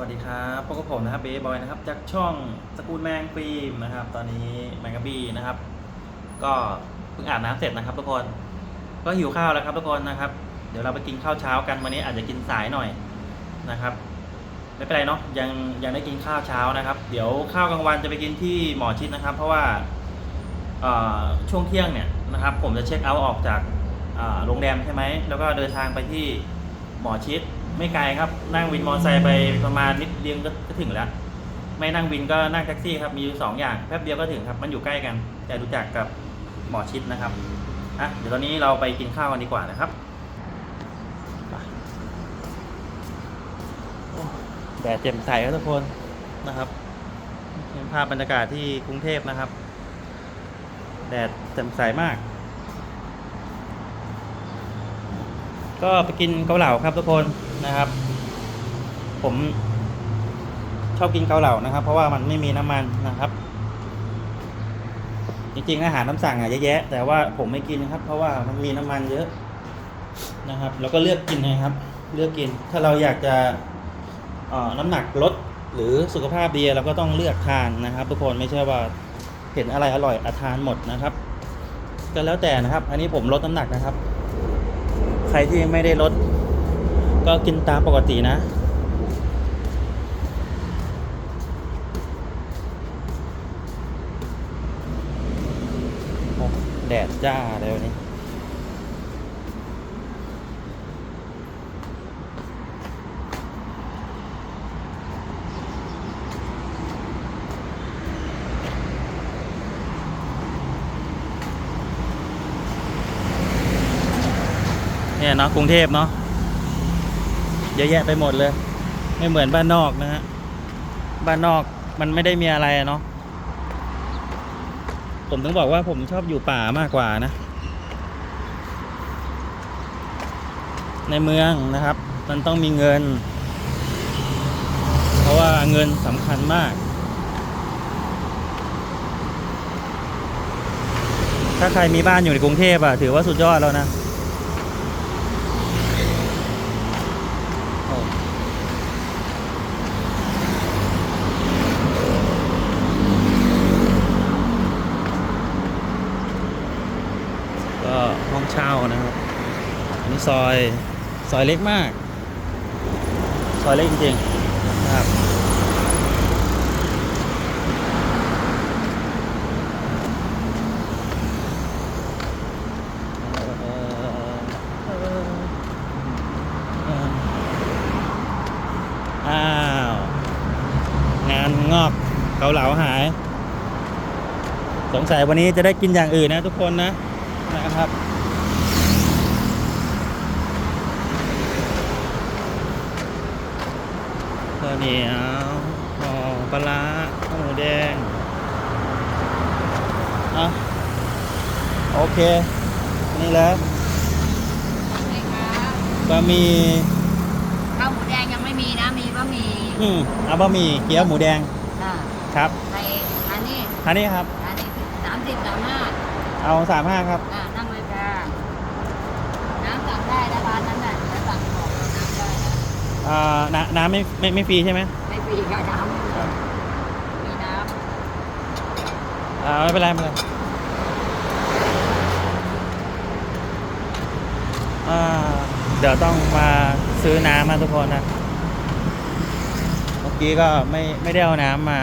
วัสดีครับพบกับผมนะครับเบย์บอยนะครับจากช่องสกูลแมงฟิล์มนะครับ ตอนนี้แมงกะบี้นะครับ ก็เพิ่งอาบน้ำเสร็จนะครับทุกคน ก็หิวข้าวแล้วครับทุกคนนะครับ เดี๋ยวเราไปกินข้าวเช้ากันวันนี้อาจจะกินสายหน่อยนะครับ ไม่เป็นไรเนาะยังยังได้กินข้าวเช้านะครับ เดี๋ยวข้าวกลางวันจะไปกินที่หมอชิดนะครับ เพราะว่าช่วงเที่ยงเนี่ยนะครับ ผมจะเช็คเอาท์ออกจากโรงแรมใช่ไหมแล้วก็เดินทางไปที่หมอชิด ไม่ไกลครับนั่งวินมอเตอร์ไซค์ไปประมาณนิดเดียวก็ถึงแล้ว ไม่นั่งวินก็นั่งแท็กซี่ครับมีอยู่สองอย่างแป๊บเดียวก็ถึงครับมันอยู่ใกล้กัน แต่รู้จักกับหมอชิดนะครับอะเดี๋ยวตอนนี้เราไปกินข้าวกันดีกว่านะครับแดดแจ่มใสครับทุกคนนะครับเป็นภาพบรรยากาศที่กรุงเทพนะครับ แดดแจ่มใสมาก ก็ไปกินเกาเหลาครับทุกคนนะครับ ผมชอบกินเกาเหลานะครับ เพราะว่ามันไม่มีน้ำมันนะครับ จริงๆอาหารน้ำสั่งอะเยอะแยะ แต่ว่าผมไม่กินครับ เพราะว่ามันมีน้ำมันเยอะนะครับ แล้วก็เลือกกินนะครับ เลือกกิน ถ้าเราอยากจะน้ำหนักลดหรือสุขภาพดีเราก็ต้องเลือกทานนะครับ ทุกคนไม่ใช่ว่าเห็นอะไรอร่อยอาทานหมดนะครับ ก็แล้วแต่นะครับ อันนี้ผมลดน้ำหนักนะครับ ใครที่ไม่ได้ลด ก็กินตามปกตินะ แดดจ้าเลยวันนี้ เนี่ยเนาะกรุงเทพเนาะเยอะแยะไปหมดเลย ไม่เหมือนบ้านนอกนะฮะบ้านนอกมันไม่ได้มีอะไรเนาะผมต้องบอกว่าผมชอบอยู่ป่ามากกว่านะ ในเมืองนะครับ มันต้องมีเงิน เพราะว่าเงินสำคัญมาก ถ้าใครมีบ้านอยู่ในกรุงเทพอะถือว่าสุดยอดแล้วนะ โอ้ก็ห้องเช่านะครับ อันนี้ซอยซอยเล็กมาก ซอยเล็กจริงๆนะครับอ้าว งานงอกเกาเหลาหาย สงสัยวันนี้จะได้กินอย่างอื่นนะทุกคนนะนะครับ ข้าวเหนียวห่อปลาร้าข้าวหมูแดงอะโอเค นี่แล้วใช่ครับบะหมี่ข้าวหมูแดงยังไม่มีนะ มีบะหมี่อืมเอาบะหมี่เกี๊ยวหมูแดงอ่าครับในอันนี้อันนี้ครับอันนี้สามสิบสามห้าเอาสามห้าครับ อ่านั่งเลยจ้าน้ำสั่งได้นะร้านนั้นน่ะจะสั่งของเราน้ำได้นะ อ่าน้ำน้ำไม่ไม่ไม่ฟรีใช่ไหมไม่ฟรีค่ะน้ำมีน้อ่าไม่เป็นไรไม่เป็นไรอ่าเดี๋ยวต้องมาซื้อน้ำมาทุกคนนะเมื่อกี้ก็ไม่ไม่ได้เอาน้ำมา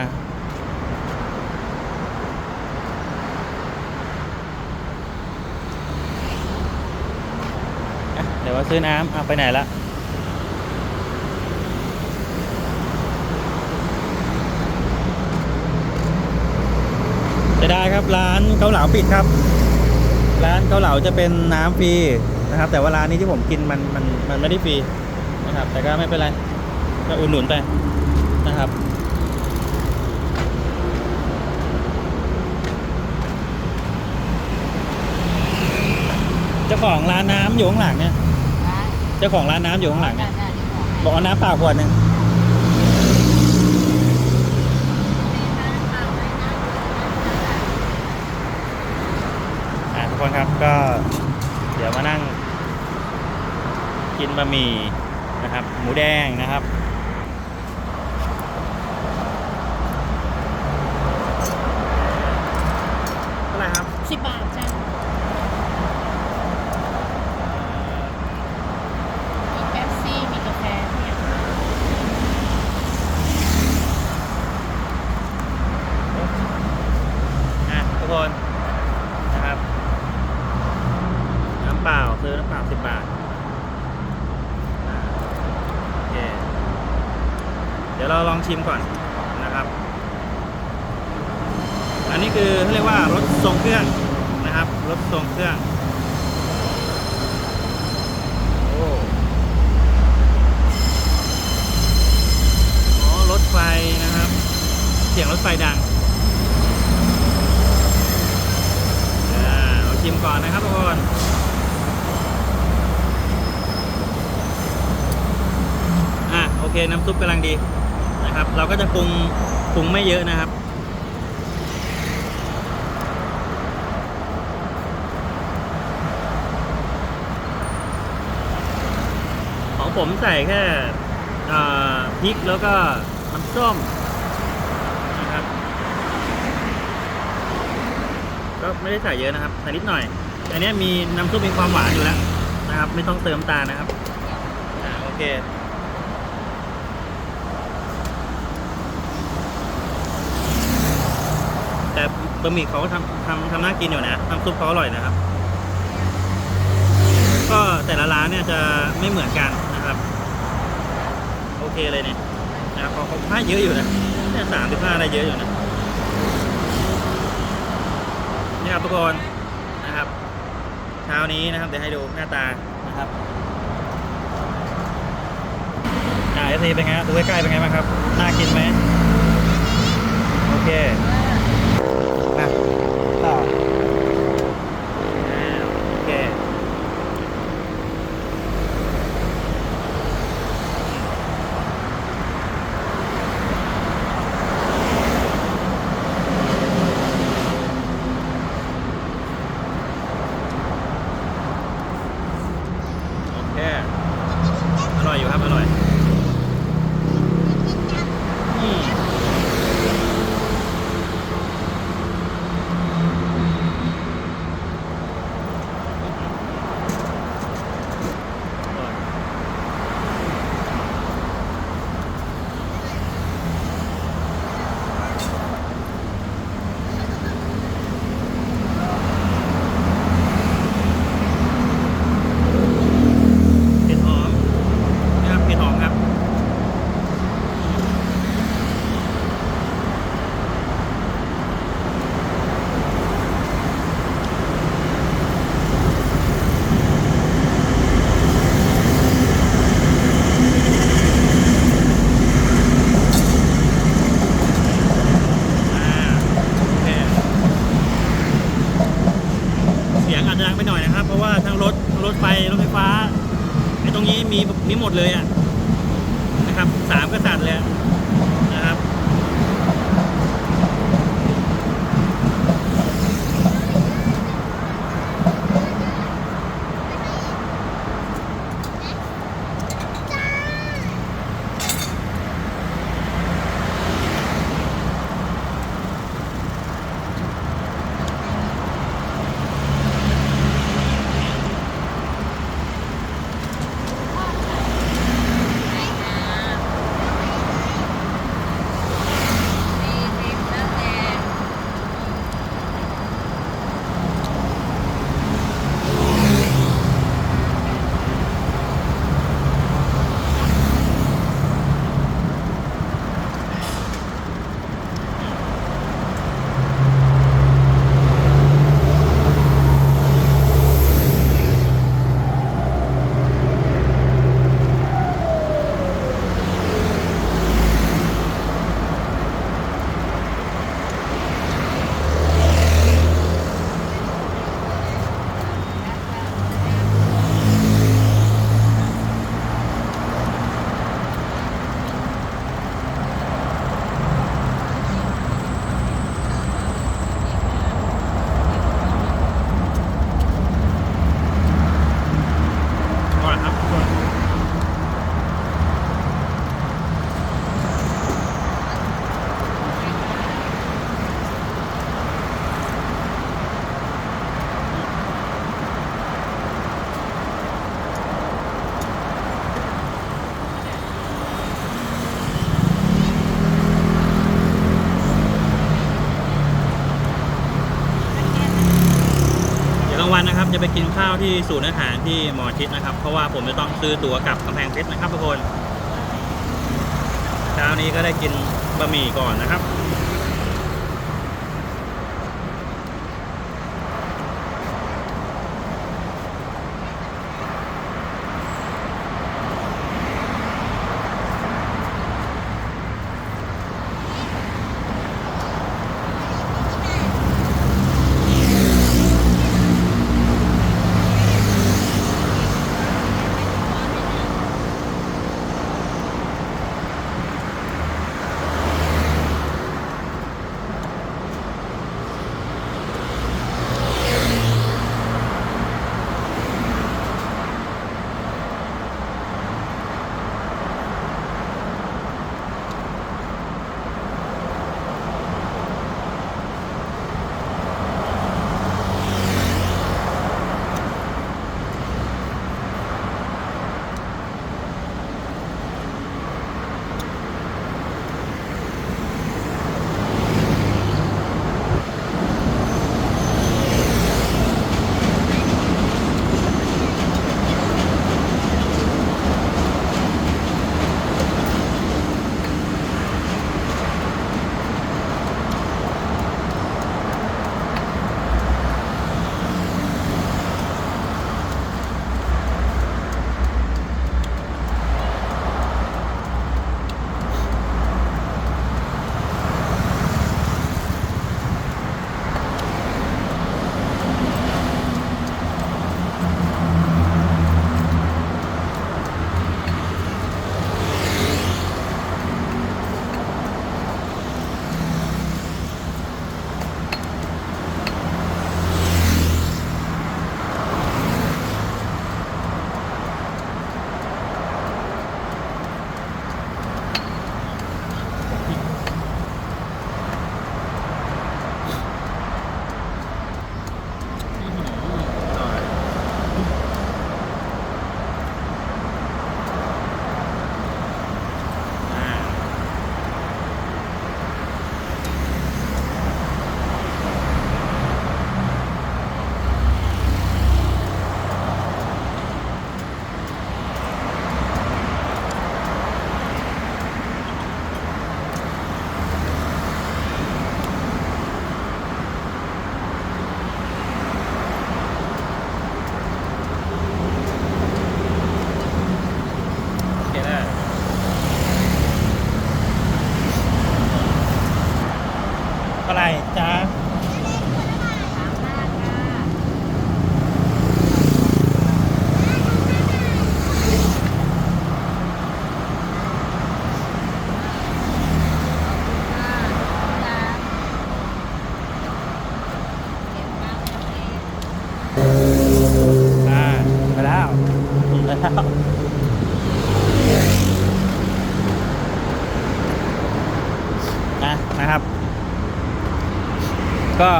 อะเดี๋ยวมาซื้อน้ำเอาไปไหนละ จะได้ครับร้านเกาเหลาปิดครับ ร้านเกาเหลาจะเป็นน้ำฟรีนะครับ แต่ว่าร้านนี้ที่ผมกินมันมันมันไม่ได้ฟรีนะครับ แต่ก็ไม่เป็นไรก็อุดหนุนไปนะครับเจ้าของร้านน้ำอยู่ข้างหลังเนี่ยำร้านเจ้าของร้านน้ำอยู่ข้างหลังได้เนี่ยได้เดี๋ยวบอกให้บอกเอาน้ำเปล่าขวดหนึ่งอะทุก คนครับก็เดี๋ยวมานั่ง กินบะหมี่นะครับ หมูแดงนะครับ ยวเราลอง ชิมก่อนนะครับ อันนี้คือเขาเรียกว่ารถทรงเครื่องนะครับรถทรงเครื่องโอ้รถไฟนะครับ เสียงรถไฟดังอ่าเราชิมก่อนนะครับทุกคนอะโอเคน้ำซุปกำลังดี นะครับ เราก็จะปรุงปรุงไม่เยอะนะครับ ของผมใส่แค่พริกแล้วก็น้ำส้มนะครับก็ไม่ได้ใส่เยอะนะครับใส่นิดหน่อยอันนี้มีน้ำซุปมีความหวานอยู่แล้วนะครับ ไม่ต้องเติมตาลนะครับอ่าโอเค แต่ บะหมี่เขาก็ทำทำทำน่ากินอยู่นะน้ำซุปเขาอร่อยนะครับ ก็แต่ละร้านเนี่ยจะไม่เหมือนกันนะครับ โอเคเลยเนี่ยนะครับเขาเขาให้เยอะอยู่นะเนี่ยสามสิบห้าได้เยอะอยู่นะนี่ครับทุกคนนะครับเช้านี้นะครับเดี๋ยวให้ดูหน้าตานะครับอ่าเอซีเป็นไงดูใกล้ๆเป็นไงบ้างครับน่ากินไหมโอเคอะต่ออ่าโอเค โอเค อร่อยอยู่ครับ อร่อยอืมอร่อยเผ็ดหอมนะครับเผ็ดหอมครับ อ่าโอเคเสียงอาจจะดังไปหน่อยนะครับ เพราะว่าทั้งรถทั้งรถไฟรถไฟฟ้าไอ้ตรงนี้มีมีหมดเลยอะนะครับสามกษัตริย์เลยอะนะครับ อร่อยครับทุกคนเดี๋ยวกลางวันนะครับ จะไปกิน ข้าวที่ศูนย์อาหารที่หมอชิดนะครับ เพราะว่าผมจะต้องซื้อตั๋วกลับกำแพงเพชรนะครับทุกคนเช้านี้ก็ได้กินบะหมี่ก่อนนะครับ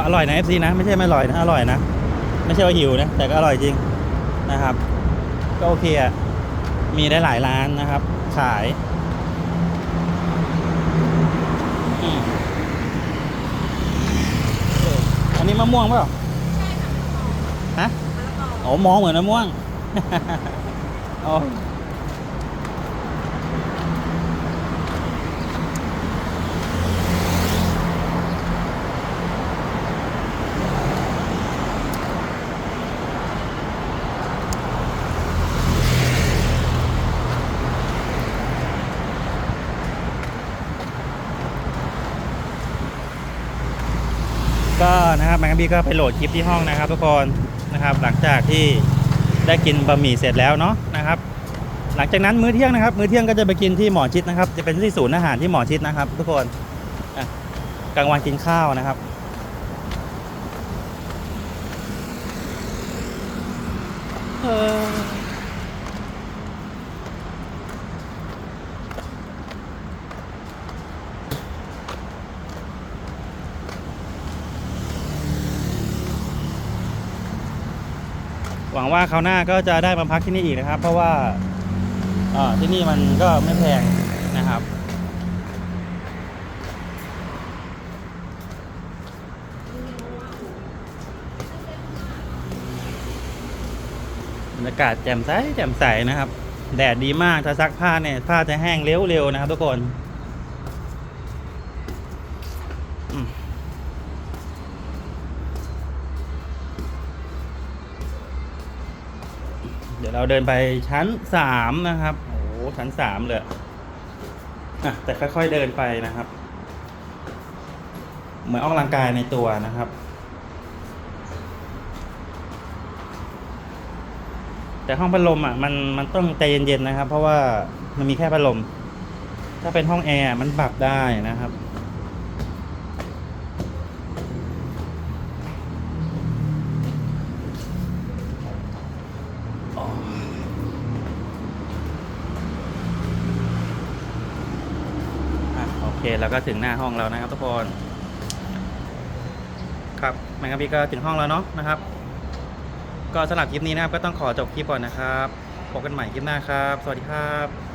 อร่อยนะ FC นะ ไม่ใช่ไม่อร่อยนะอร่อยนะ ไม่ใช่ว่าหิวนะ แต่ก็อร่อยจริงนะครับ ก็โอเคอะมีได้หลายร้านนะครับ ขายอืมเอออันนี้มะม่วงเปล่าฮะโอ้มองเหมือนมะม่วงโอ้ก็ นะครับแมงกะบี้ก็ไปโหลดคลิปที่ห้องนะครับทุกคนนะครับ หลังจากที่ได้กินบะหมี่เสร็จแล้วเนาะนะครับ หลังจากนั้นมื้อเที่ยงนะครับ มื้อเที่ยงก็จะไปกินที่หมอชิดนะครับ จะเป็นที่ศูนย์อาหารที่หมอชิดนะครับ ทุกคนกลางวันกินข้าวนะครับเออ หวังว่าคราวหน้าก็จะได้มาพักที่นี่อีกนะครับ เพราะว่าที่นี่มันก็ไม่แพงนะครับบรรยากาศแจ่มใสแจ่มใสนะครับ แดดดีมากถ้าซักผ้าเนี่ยผ้าจะแห้งเร็วๆนะครับทุกคน เราเดินไปชั้นสามนะครับ โอ้โหชั้นสามเลยอะแต่ค่อยๆเดินไปนะครับ เหมือนออกกำลังกายในตัวนะครับ แต่ห้องพัดลมอะมันมันต้องใจเย็นๆนะครับ เพราะว่ามันมีแค่พัดลม ถ้าเป็นห้องแอร์มันปรับได้นะครับ เคแล้วก็ถึงหน้าห้องแล้วนะครับทุกคน ครับแมงกะพีก็ถึงห้องแล้วเนาะนะครับ ก็สำหรับคลิปนี้นะครับก็ต้องขอจบคลิปก่อนนะครับพบกันใหม่คลิปหน้าครับ สวัสดีครับ